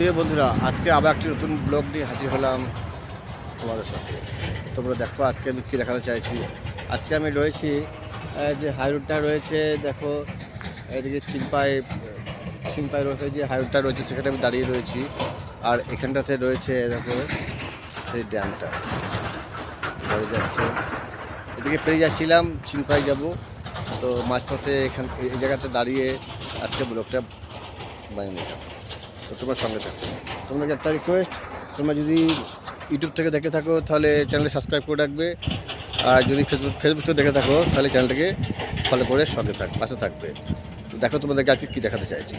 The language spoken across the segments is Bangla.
প্রিয় বন্ধুরা, আজকে আবার একটি নতুন ব্লগ নিয়ে হাজির হলাম তোমাদের সাথে। তোমরা দেখো আজকে আমি কী দেখাতে চাইছি। আজকে আমি রয়েছি যে হাইরোডটা রয়েছে, দেখো, এদিকে চিনপাই চিনপাই রয়েছে যে হাইরোডটা রয়েছে, সেখানে আমি দাঁড়িয়ে রয়েছি। আর এখানটাতে রয়েছে, দেখো, সেই ড্যামটা। গাড়ি যাচ্ছে। এদিকে পেরিয়ে যাচ্ছিলাম, চিনপাই যাব। তো মাঝপথে এখান, এই জায়গাতে দাঁড়িয়ে আজকে ব্লগটা বানিয়ে নিলাম। তো তোমার সঙ্গে থাকো। তোমাকে একটা রিকোয়েস্ট তোমরা যদি ইউটিউব থেকে দেখে থাকো, তাহলে চ্যানেলে সাবস্ক্রাইব করে রাখবে। আর যদি ফেসবুক ফেসবুক থেকে দেখে থাকো, তাহলে চ্যানেলটাকে ফলো করে সঙ্গে থাক, পাশে থাকবে। দেখো তোমাদেরকে আজকে কী দেখাতে চাইছি।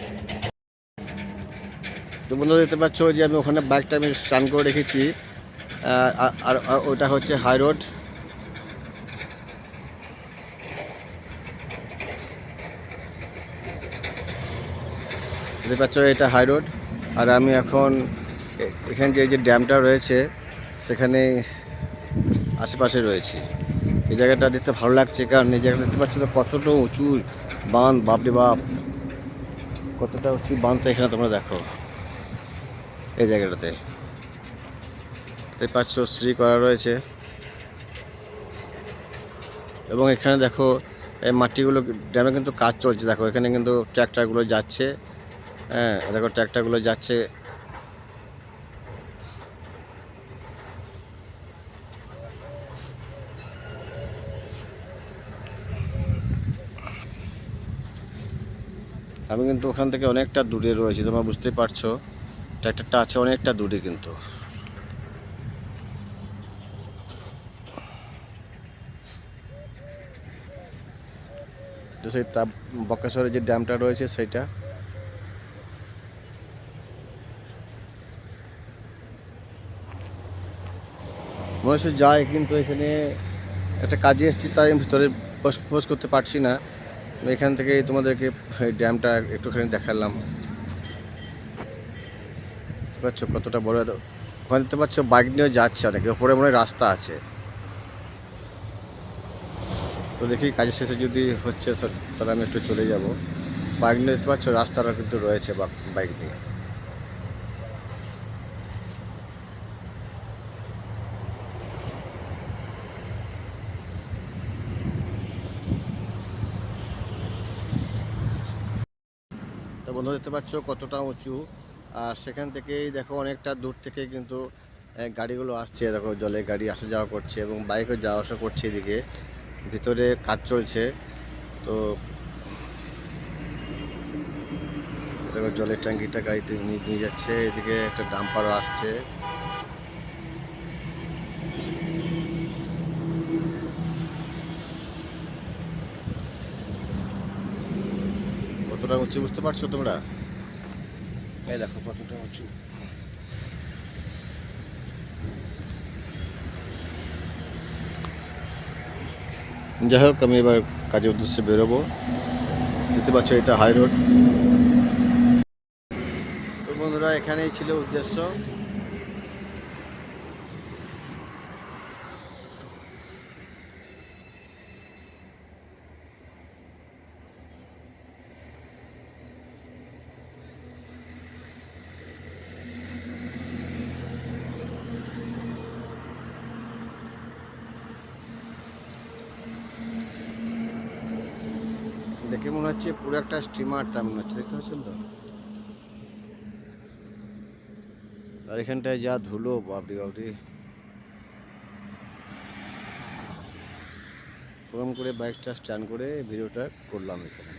তো বন্ধুরা দেখতে পাচ্ছ যে আমি ওখানে বাইকটা আমি স্টান করে রেখেছি। আর ওটা হচ্ছে হাই রোড দেখতে পাচ্ছ এটা হাই রোড আর আমি এখন এখানে যে যে ড্যামটা রয়েছে, সেখানে আশেপাশে রয়েছি। এই জায়গাটা দেখতে ভালো লাগছে, কারণ এই জায়গাটা দেখতে পাচ্ছ তো কতটা উঁচু বাঁধ, বাপরে বাপ। কতটা উঁচু বাঁধটা এখানে তোমরা দেখো। এই জায়গাটাতে। দেখতে পাচ্ছ শ্রী করা রয়েছে। এবং এখানে দেখো, এই মাটিগুলো, ড্যামে কিন্তু কাজ চলছে। দেখো, এখানে কিন্তু ট্র্যাক্টরগুলো যাচ্ছে। হ্যাঁ দেখো ট্র্যাক্টরগুলো যাচ্ছে। আমি কিন্তু ওখান থেকে অনেকটা দূরে রয়েছি, তোমরা বুঝতেই পারছ। ট্র্যাক্টরটা আছে অনেকটা দূরে কিন্তু। তো সেই তাপ বকেশ্বরের যে ড্যামটা রয়েছে, সেইটা। মানুষ যায় কিন্তু এখানে একটা কাজে এসেছি, তাই ভিতরে পোস্ট করতে পারছি না। এখান থেকে তোমাদেরকে ড্যামটা একটুখানি দেখালাম। দেখতে পাচ্ছ কতটা বড় ওখানে দেখতে পাচ্ছ বাইক নিয়েও যাচ্ছে অনেকে, ওপরে মনে রাস্তা আছে। তো দেখি কাজের শেষে যদি হচ্ছে তাহলে আমি একটু চলে যাব। বাইক নিয়ে দেখতে পাচ্ছ রাস্তাটা কিন্তু রয়েছে বাইক নিয়ে তো বন্ধু দেখতে পাচ্ছ কতটা উঁচু। আর সেখান থেকেই দেখো অনেকটা দূর থেকে কিন্তু গাড়িগুলো আসছে। দেখো জলে গাড়ি আসা যাওয়া করছে এবং বাইকও যাওয়া আসা করছে এদিকে। ভিতরে কাজ চলছে। তো দেখো জলের ট্যাঙ্কিটা গাড়িতে নিয়ে নিয়ে যাচ্ছে। এদিকে একটা ডাম্পারও আসছে। কতটা উঁচু বুঝতে পারছ তোমরা? এই দেখো কতটা উঁচু। যাই হোক আমি এবার কাজের উদ্দেশ্যে বেরোবো। দেখতে পাচ্ছ এটা হাই রোড তো বন্ধুরা এখানেই ছিল উদ্দেশ্য। দেখে মনে হচ্ছে পুরো একটা স্টিমার তার মনে হচ্ছে, দেখতে পাচ্ছেন তো? আর এখানটায় যা ধুলো বাবরি বাবরি ওরকম করে বাইকটা স্ট্যান্ড করে ভিডিওটা করলাম এখানে।